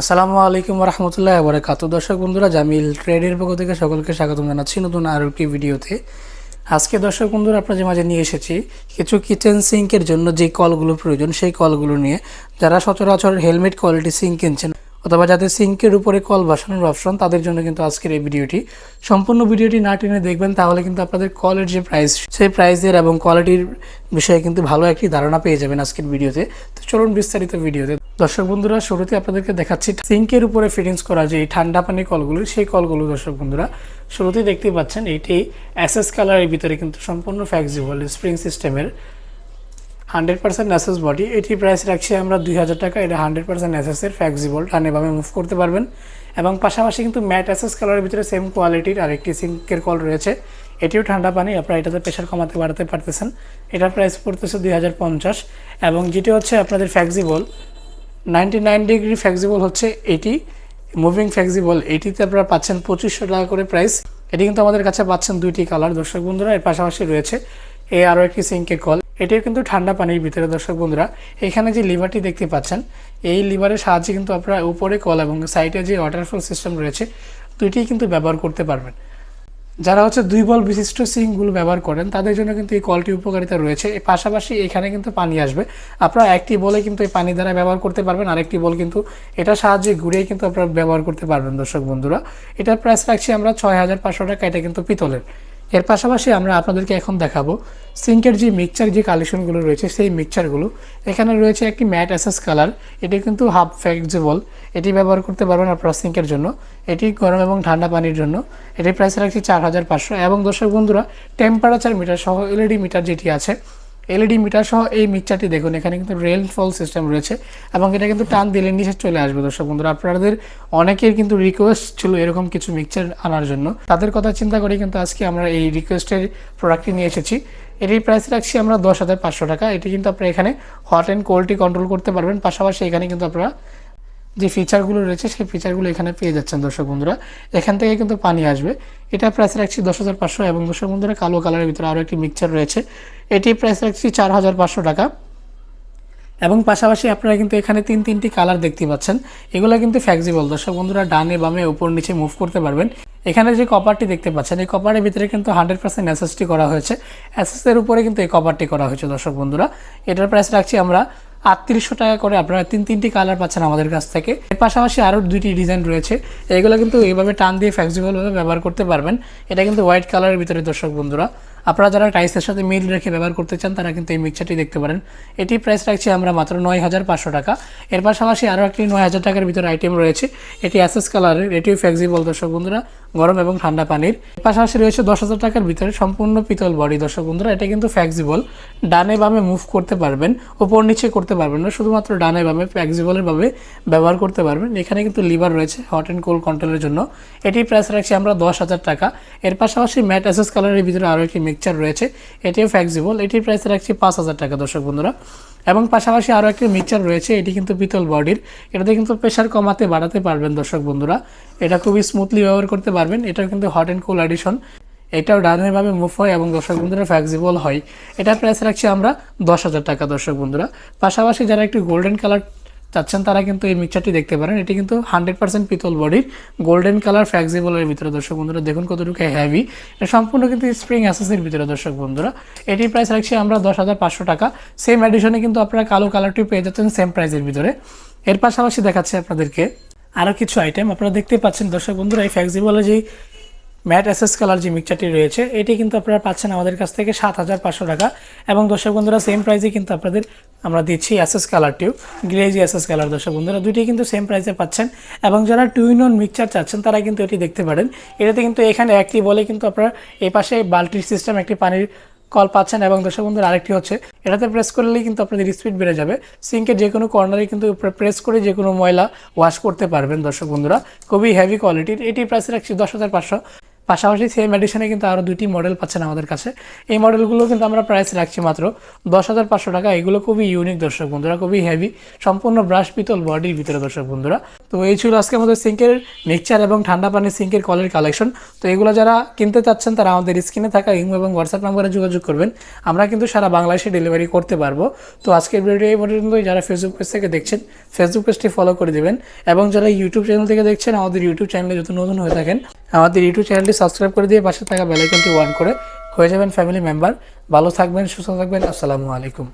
আসসালামু আলাইকুম রহমতুল্লাহ বরকাত দর্শক বন্ধুরা, জামিল ট্রেডের পক্ষ থেকে সকলকে স্বাগতম জানাচ্ছি নতুন আরও একটি ভিডিওতে। আজকে দর্শক বন্ধুরা, আপনাদের মাঝে নিয়ে এসেছি কিছু কিচেন সিঙ্কের জন্য যে কলগুলো প্রয়োজন, সেই কলগুলো নিয়ে যারা সচরাচর হেলমেট কোয়ালিটি সিঙ্ক কিনছেন অথবা যাদের সিঙ্কের উপরে কল বসানোর অপশন তাদের জন্য কিন্তু আজকের এই ভিডিওটি। সম্পূর্ণ ভিডিওটি না টেনে দেখবেন, তাহলে কিন্তু আপনাদের কলের যে প্রাইস সেই প্রাইসের এবং কোয়ালিটির বিষয়ে কিন্তু ভালো একটি ধারণা পেয়ে যাবেন আজকের ভিডিওতে। তো চলুন বিস্তারিত ভিডিওতে। দর্শক বন্ধুরা, শুরুতে আপনাদেরকে দেখাচ্ছি সিঙ্কের উপরে ফিটিংস করা যে এই ঠান্ডা পানি কলগুলো, সেই কলগুলো দর্শক বন্ধুরা, শুরুতেই দেখতে পাচ্ছেন এইটি অ্যাসেস কালারের ভিতরে কিন্তু সম্পূর্ণ ফ্লেক্সিবল স্প্রিং সিস্টেমের হান্ড্রেড পার্সেন্ট অ্যাসেস বডি। এটি প্রাইস রাখছি আমরা দুই হাজার টাকা। এটা হান্ড্রেড পার্সেন্ট অ্যাসেসের ফ্লেক্সিবল টানেভাবে মুভ করতে পারবেন। এবং পাশাপাশি কিন্তু ম্যাট অ্যাসেস কালারের ভিতরে সেম কোয়ালিটির আরেকটি সিঙ্কের কল রয়েছে। এটিও ঠান্ডা পানি, আপনারা এটাতে প্রেশার কমাতে বাড়াতে পারতেছেন। এটার প্রাইস পড়তেছে দুই হাজার পঞ্চাশ। এবং যেটি হচ্ছে আপনাদের flexible ninety nine degree flexible হচ্ছে এটি। মুভিং ফ্লেক্সিবল এটিতে আপনারা পাচ্ছেন পঁচিশশো টাকা করে প্রাইস এটি কিন্তু আমাদের কাছে পাচ্ছেন দুইটি কালার দর্শক বন্ধুরা, এর পাশাপাশি রয়েছে এ আরও একটি সিঙ্কের কল এটিও কিন্তু ঠান্ডা পানির ভিতরে, দর্শক বন্ধুরা। এখানে যে লিভারটি দেখতে পাচ্ছেন, এই লিভারের সাহায্যে কিন্তু আপনারা উপরে কল এবং সাইডে যে ওয়াটারফল সিস্টেম রয়েছে, দুইটি কিন্তু ব্যবহার করতে পারবেন। যারা হচ্ছে দুই বল বিশিষ্ট সিঙ্কগুলো ব্যবহার করেন, তাদের জন্য কিন্তু এই কলটি উপকারিতা রয়েছে। পাশাপাশি এখানে কিন্তু পানি আসবে। আপনারা একটি বলে কিন্তু এই পানি দ্বারা ব্যবহার করতে পারবেন, আরেকটি বল কিন্তু এটা সাহায্যে ঘুরিয়ে কিন্তু আপনারা ব্যবহার করতে পারবেন, দর্শক বন্ধুরা। এটার প্রাইস রাখছি আমরা ছয় হাজার পাঁচশো টাকা, এটা কিন্তু পিতলের। এর পাশাপাশি আমরা আপনাদেরকে এখন দেখাবো সিঙ্কের যে মিক্সচার যে কালেকশনগুলো রয়েছে, সেই মিক্সচারগুলো এখানে রয়েছে একটি ম্যাট অ্যাসেস কালার এটি কিন্তু হাফ ফ্লেক্সিবল এটি ব্যবহার করতে পারবেন আপনারা সিঙ্কের জন্য। এটি গরম এবং ঠান্ডা পানির জন্য। এটির প্রাইস রাখছি চার হাজার পাঁচশো। এবং দর্শক বন্ধুরা টেম্পারেচার মিটার সহ এলইডি মিটার যেটি আছে এলইডি মিটার সহ এই মিক্সারটি দেখুন, এখানে কিন্তু রেল ফল সিস্টেম রয়েছে এবং এটা কিন্তু টান দিলে নিচে চলে আসবে। দর্শক বন্ধুরা, আপনাদের অনেকের কিন্তু রিকোয়েস্ট ছিল এরকম কিছু মিক্সার আনার জন্য। তাদের কথা চিন্তা করে কিন্তু আজকে আমরা এই রিকোয়েস্টের প্রোডাক্টটি নিয়ে এসেছি। এটির প্রাইস রাখছি আমরা দশ হাজার পাঁচশো টাকা। এটি কিন্তু আপনারা এখানে হট অ্যান্ড কোল্ডটি কন্ট্রোল করতে পারবেন। পাশাপাশি এখানে কিন্তু আপনারা যে ফিচারগুলো রয়েছে, সেই ফিচারগুলো এখানে পেয়ে যাচ্ছেন দর্শক বন্ধুরা। এখান থেকে কিন্তু পানি আসবে। এটা প্রাইস রাখছি দশ হাজার পাঁচশো এবং দর্শক বন্ধুরা, কালো কালারের ভিতরে আরও একটি মিক্সচার রয়েছে। এটি প্রাইস রাখছি চার হাজার পাঁচশো টাকা। এবং পাশাপাশি আপনারা কিন্তু এখানে তিন, তিনটি কালার দেখতে পাচ্ছেন। এগুলো কিন্তু ফ্লেক্সিবল দর্শক বন্ধুরা, ডানে, বামে, উপর, নিচে মুভ করতে পারবেন। এখানে যে কপারটি দেখতে পাচ্ছেন, এই কপারের ভিতরে কিন্তু হান্ড্রেড পার্সেন্ট এসএসটি করা হয়েছে। এসএসের উপরে কিন্তু এই কপারটি করা হয়েছে দর্শক বন্ধুরা। এটার প্রাইস রাখছি আমরা আটত্রিশশো টাকা করে আপনারা তিন তিনটি কালার পাচ্ছেন আমাদের কাছ থেকে। এর পাশাপাশি আরও দুইটি ডিজাইন রয়েছে। এগুলো কিন্তু এইভাবে টান দিয়ে ফ্লেক্সিবলভাবে ব্যবহার করতে পারবেন। এটা কিন্তু হোয়াইট কালারের ভিতরে দর্শক বন্ধুরা। আপনারা যারা টাইসের সাথে মিল রেখে ব্যবহার করতে চান, তারা কিন্তু এই মিক্সচারটি দেখতে পারেন। এটি প্রাইস রাখছি আমরা মাত্র নয় হাজার পাঁচশো টাকা। এর পাশাপাশি আরও একটি নয় হাজার টাকার ভিতরে আইটেম রয়েছে। এটি অ্যাসেস কালারের এটিও ফ্লেক্সিবল দর্শক বন্ধুরা, গরম এবং ঠান্ডা পানির। এর পাশাপাশি রয়েছে দশ হাজার টাকার ভিতরে সম্পূর্ণ পিতল বডি দর্শক বন্ধুরা, এটা কিন্তু ফ্লেক্সিবল ডানে বামে মুভ করতে পারবেন, উপর নিচে করতে পারবেন না, শুধুমাত্র ডানে বামে ফ্লেক্সিবলের ভাবে ব্যবহার করতে পারবেন। এখানে কিন্তু লিভার রয়েছে হট অ্যান্ড কোল্ড কন্ট্রোলের জন্য। এটির প্রাইস রাখছি আমরা দশ হাজার টাকা। এর পাশাপাশি ম্যাট অ্যাসেস কালারের ভিতরে আরও একটি মিক্সচার রয়েছে, এটিও ফ্লেক্সিবল এটির প্রাইস রাখছি পাঁচ হাজার টাকা দর্শক বন্ধুরা। এবং পাশাপাশি আরও একটি মিক্সচার রয়েছে, এটি কিন্তু পিতল বডির, এটাতে কিন্তু প্রেশার কমাতে বাড়াতে পারবেন দর্শক বন্ধুরা। এটা খুবই স্মুথলি ব্যবহার করতে পারবেন, এটাও কিন্তু হট অ্যান্ড কুল অ্যাডিশন এটাও ডানেভাবে মুভ হয় এবং দর্শক বন্ধুরা ফ্লেক্সিবল হয়। এটার প্রাইস রাখছি আমরা দশ হাজার টাকা দর্শক বন্ধুরা। পাশাপাশি যারা একটু গোল্ডেন কালার চাচ্ছেন তারা কিন্তু এই মিক্সচারটি দেখতে পারেন। এটি কিন্তু হান্ড্রেড পার্সেন্ট পিতল বডির গোল্ডেন কালার ফ্লেক্সিবলের ভিতরে দর্শক বন্ধুরা, দেখুন কতটুকু হ্যাভি এটা সম্পূর্ণ কিন্তু স্প্রিং অ্যাসেসের ভিতরে দর্শক বন্ধুরা। এটির প্রাইস রাখছি আমরা দশ হাজার পাঁচশো টাকা। সেম এডিশনে কিন্তু আপনারা কালো কালারটি পেয়ে যাচ্ছেন সেম প্রাইসের ভিতরে। এর পাশাপাশি দেখাচ্ছে আপনাদেরকে আরও কিছু আইটেম আপনারা দেখতে পাচ্ছেন দর্শক বন্ধুরা, এই ফ্লেক্সিবলের যে ম্যাট অ্যাসেস কালার যে মিক্সচারটি রয়েছে, এটি কিন্তু আপনারা পাচ্ছেন আমাদের কাছ থেকে সাত হাজার পাঁচশো টাকা। এবং দর্শক বন্ধুরা সেম প্রাইসে কিন্তু আপনাদের আমরা দিচ্ছি অ্যাসেস কালারটিও গ্লেজি অ্যাসেস কালার। দর্শক বন্ধুরা দুটি কিন্তু সেম প্রাইসে পাচ্ছেন। এবং যারা টু ইন ওয়ান মিক্সচার চাচ্ছেন, তারা কিন্তু এটি দেখতে পারেন। এটাতে কিন্তু এখানে একটি বলে কিন্তু আপনারা এই পাশে বাল্টির সিস্টেম একটি পানির কল পাচ্ছেন। এবং দর্শক বন্ধুর, আরেকটি হচ্ছে, এটাতে প্রেস করলেই কিন্তু আপনাদের স্পিড বেড়ে যাবে। সিঙ্কের যে কোনো কর্নারে কিন্তু প্রেস করে যে কোনো ময়লা ওয়াশ করতে পারবেন দর্শক বন্ধুরা। খুবই হেভি কোয়ালিটির এটি প্রাইস রাখছি দশ হাজার পাঁচশো। পাশাপাশি সেম এডিশনে কিন্তু আরও দুটি মডেল পাচ্ছেন আমাদের কাছে। এই মডেলগুলো কিন্তু আমরা প্রাইস রাখছি মাত্র দশ হাজার পাঁচশো টাকা। এগুলো খুবই ইউনিক দর্শক বন্ধুরা, খুবই হেভি সম্পূর্ণ ব্রাশ পিতল বডির ভিতরে দর্শক বন্ধুরা। তো এই ছিল আজকে আমাদের সিঙ্কের মিক্সচার এবং ঠান্ডা পানির সিঙ্কের কলের কালেকশন তো এগুলো যারা কিনতে চাচ্ছেন, তারা আমাদের স্ক্রিনে থাকা ইমো এবং হোয়াটসঅ্যাপ নাম্বারে যোগাযোগ করবেন। আমরা কিন্তু সারা বাংলাদেশে ডেলিভারি করতে পারব। তো আজকের ভিডিও এই পর্যন্তই। যারা ফেসবুক পেজ থেকে দেখছেন ফেসবুক পেজটি ফলো করে দেবেন। এবং যারা ইউটিউব চ্যানেল থেকে দেখছেন, আমাদের ইউটিউব চ্যানেলে যত নতুন হয়ে থাকেন আমাদের ইউটিউব চ্যানেলটি সাবস্ক্রাইব করে দিয়ে পাশে থাকা বেলাইকনটি ওয়ান করে। হয়ে যাবেন ফ্যামিলি মেম্বার ভালো থাকবেন, সুস্থ থাকবেন। আসসালামু আলাইকুম।